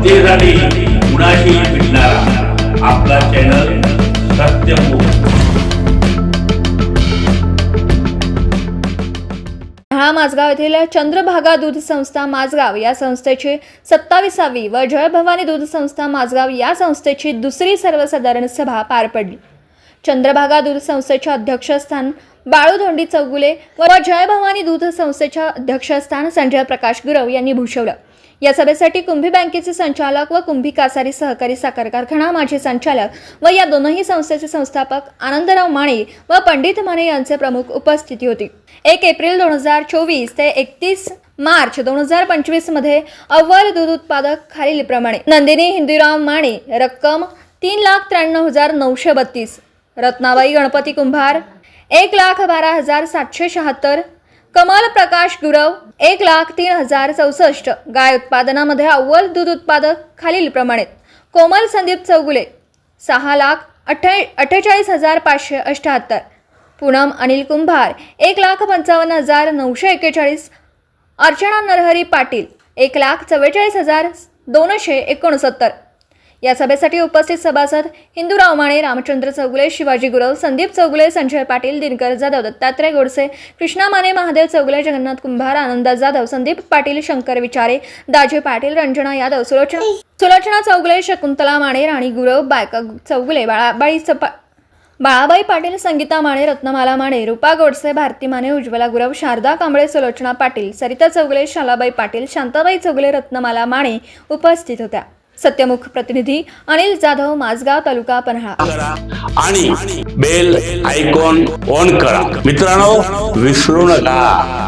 जनतेसाठी कुणाशी भेटणारा आपला चॅनल माझगाव येथील चंद्रभागा दूध संस्था माझगाव या संस्थेची सत्तावीसावी व जय भवानी दूध संस्था माझगाव या संस्थेची दुसरी सर्वसाधारण सभा पार पडली. चंद्रभागा दूध संस्थेचे अध्यक्षस्थान बाळू धोंडी चौगुले व जय भवानी दूध संस्थेच्या अध्यक्षस्थान संजय प्रकाश गुरव यांनी भूषवलं. या सभेसाठी कुंभी बँकेचे संचालक व कुंभी कासारी सहकारी साखर कारखाना माजी संचालक व या दोनही संस्थेचे संस्थापक आनंदराव माने व पंडित माने यांचे प्रमुख उपस्थिती होती. एक एप्रिल दोन हजार चोवीस ते एकतीस मार्च दोन हजार पंचवीसमध्ये अव्वल दूध उत्पादक खालीलप्रमाणे. नंदिनी हिंदूराव माने रक्कम तीन लाख त्र्याण्णव हजार नऊशे बत्तीस. रत्नाबाई गणपती कुंभार एक लाख बारा हजार सातशे शहात्तर. कमल प्रकाश गुरव एक लाख तीन हजार चौसष्ट. गाय उत्पादनामध्ये अव्वल दूध उत्पादक खालील प्रमाणे. कोमल संदीप चौगुले सहा लाख अठ्ठे अठ्ठेचाळीस हजार पाचशे अठ्याहत्तर पूनम अनिल कुंभार एक लाख पंचावन्न हजार नऊशे एक्केचाळीस. अर्चना नरहरी पाटील एक लाख चव्वेचाळीस हजार दोनशे एकोणसत्तर. या सभेसाठी उपस्थित सभासद हिंदूराव माने रामचंद्र चौगुले शिवाजी गुरव संदीप चौगुले संजय पाटील दिनकर जाधव दत्तात्रय गोडसे कृष्णा माने महादेव चौगुले जगन्नाथ कुंभार आनंदा जाधव संदीप पाटील शंकर विचारे दाजे पाटील रंजना यादव सुलोचना सुलोचना चौगुले शकुंतला माने राणी गुरव बायका चौगुले बाळाबाई चपा बाळाबाई पाटील संगीता माने रत्नमाला माने रूपा गोडसे भारती माने उज्ज्वला गुरव शारदा कांबळे सुलोचना पाटील सरिता चौगुले शालाबाई पाटील शांताबाई चौगले रत्नमाला माने उपस्थित होत्या. सत्यमुख प्रतिनिधी अनिल जाधव माझगाव तालुका पन्हाळा. करा आणि बेल आयकॉन ऑन करा. मित्रांनो विसरू नका.